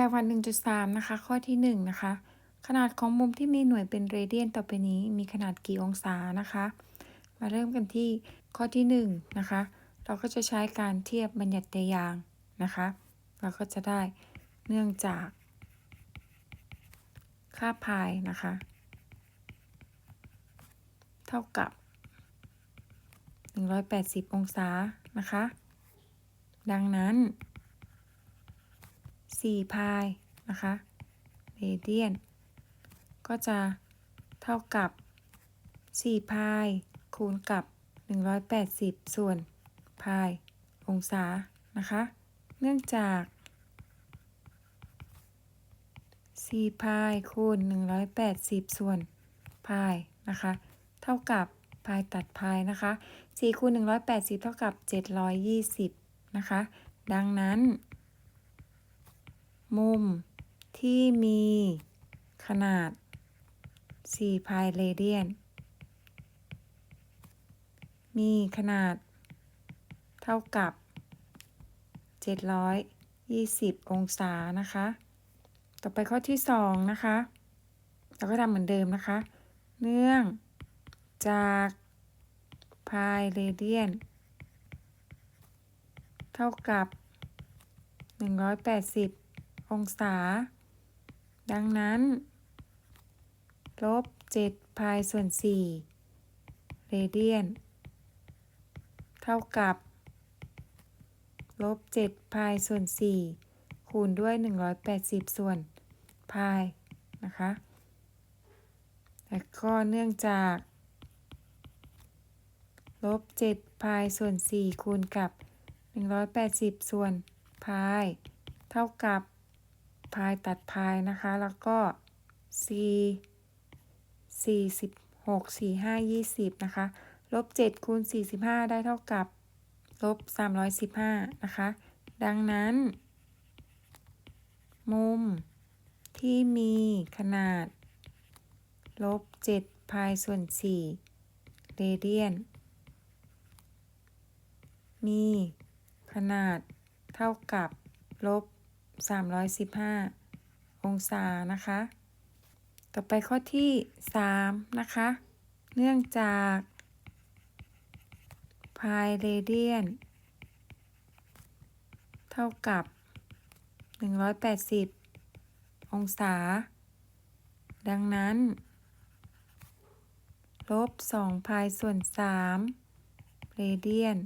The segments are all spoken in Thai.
แบบวัน1.3 นะคะ ข้อที่ 1 นะคะ ขนาดของมุมที่มีหน่วยเป็นเรเดียนต่อไปนี้มีขนาดกี่องศานะคะ มาเริ่มกันที่ข้อที่ 1 นะคะ เราก็จะใช้การเทียบบัญญัติยางนะคะ เราก็จะได้เนื่องจาก ค่าพายนะคะ เท่ากับ 180 องศานะคะ ดังนั้น 4พายนะคะเรเดียนก็จะเท่ากับ4พายคูณกับ 180 ส่วนพายองศานะคะ เนื่องจาก4พายคูณ 180 ส่วนพายนะคะ เท่ากับพายตัดพายนะคะ4คูณ180 เท่ากับ 720 นะคะ ดังนั้น มุมที่มีขนาด 4 พายเรเดียน มีขนาด เท่ากับ 720 องศานะคะ ต่อไปข้อที่ 2 นะคะ เราก็ทำเหมือนเดิมนะคะ เนื่องจากพายเรเดียน เท่ากับ 180 องศา ดังนั้นลบ7พายส่วน4เรเดียน เท่ากับลบ7พายส่วน4คูณด้วย 180 ส่วนพายนะคะและก็เนื่องจากลบ7พายส่วน4คูณกับ 180 ส่วนพาย เท่ากับ พายตัดพายนะคะ แล้วก็4 46 45 20 นะคะ ลบ 7 คูณ 45 ได้เท่ากับ ลบ 315 นะคะ ดังนั้น มุมที่มีขนาด ลบ 7 พายส่วน 4 เรเดียน มีขนาดเท่ากับ ลบ 315 องศานะคะ ต่อไปข้อที่ 3 นะคะ เนื่องจากพายเรเดียน เท่ากับ 180 องศา ดังนั้น ลบ 2 พายส่วน 3 เรเดียน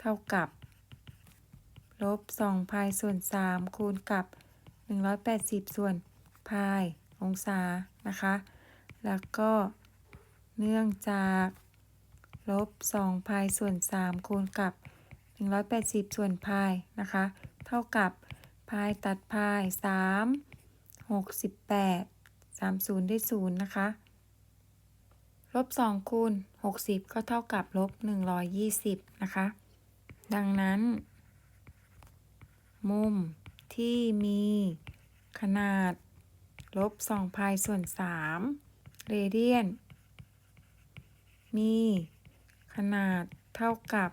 เท่ากับ ลบ2พายส่วน 3 คูณกับ 180 ส่วนพายองศานะคะ แล้วก็เนื่องจากลบ2พายส่วน 3 คูณกับ 180 ส่วนพายนะคะ เท่ากับพายตัดพาย 3 68 30 ได้ 0 นะคะ ลบ 2 คูณ 60 ก็เท่ากับลบ 120 นะคะ ดังนั้น มุมที่มีขนาด ลบ2พายส่วน3เรเดียน มีขนาดเท่ากับ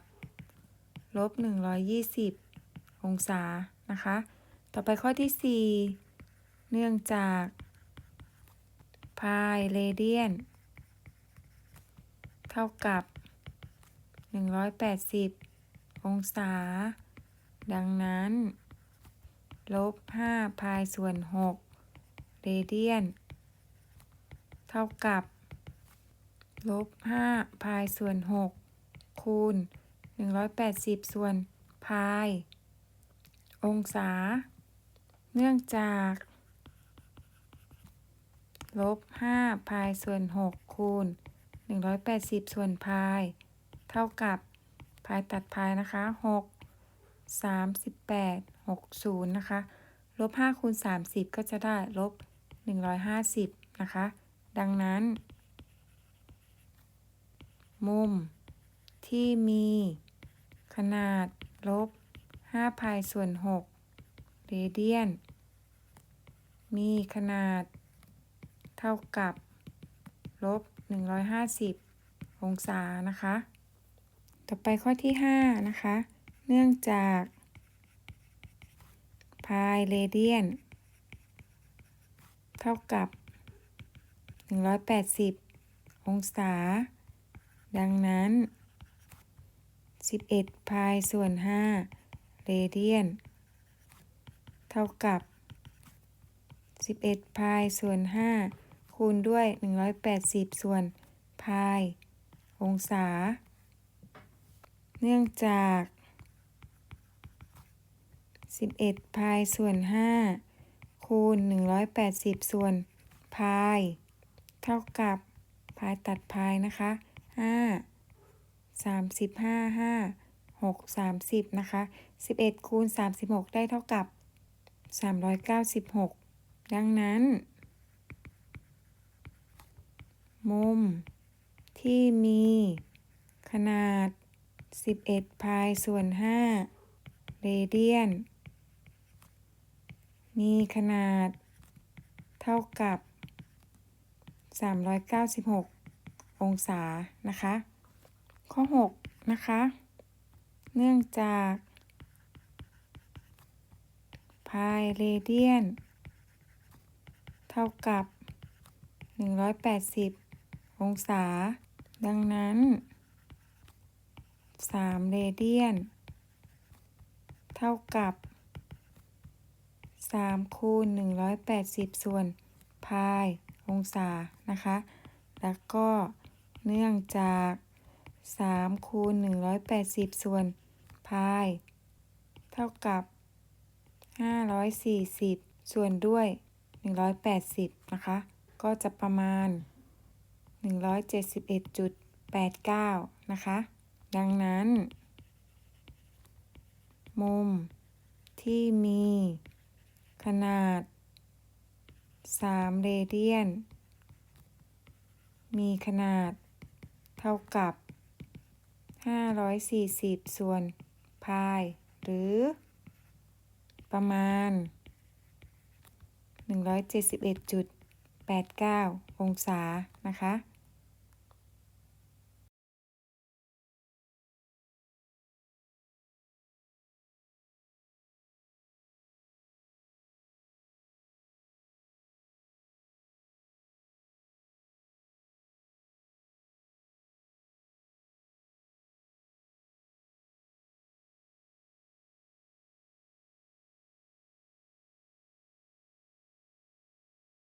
ลบ 120 องศา นะคะ ต่อไปข้อที่ 4 เนื่องจากพายเรเดียน เท่ากับ 180 องศา ดังนั้น ลบ5พายส่วน6เรเดียน เท่ากับ ลบ5พายส่วน6คูณ180ส่วนพาย องศา เนื่องจากลบ5พายส่วน6คูณ180 ส่วนพาย เท่ากับพายตัดพายนะคะ 6 38 60 นะคะ ลบ5คูณ30 ก็จะได้ลบ 150 นะคะ ดังนั้น มุมที่มีขนาดลบ5พายส่วน6เรเดียน มีขนาดเท่ากับลบ 150 องศานะคะ ต่อไปข้อที่ 5 นะคะ เนื่องจาก พายเรเดียน เท่ากับ 180 องศา ดังนั้น 11พายส่วน 5 เรเดียน เท่ากับ 11พายส่วน 5 คูณด้วย 180 ส่วนพาย องศา เนื่องจาก 11 พายส่วน 5 คูณ 180 ส่วน พาย เท่ากับ พายตัดพายนะคะ 5 35 5 6 30 นะคะ 11 คูณ 36 ได้เท่ากับ 396 ดังนั้น มุม ที่มี ขนาด 11 พายส่วน 5 เรเดียน มีขนาดเท่ากับ 396 องศานะคะ ข้อ 6 นะคะ เนื่องจากพายเรเดียน เท่ากับ 180 องศา ดังนั้น 3 เรเดียน เท่ากับ 3 คูณ 180 ส่วนพายองศานะคะ แล้วก็เนื่องจาก 3 คูณ 180 ส่วนพายเท่ากับ 540 ส่วนด้วย 180 นะคะ ก็จะประมาณ 171.89 นะคะ ดังนั้น มุมที่มี ขนาด 3 เรเดียน มีขนาด เท่ากับ 540 ส่วนพาย หรือ ประมาณ 171.89 องศานะคะ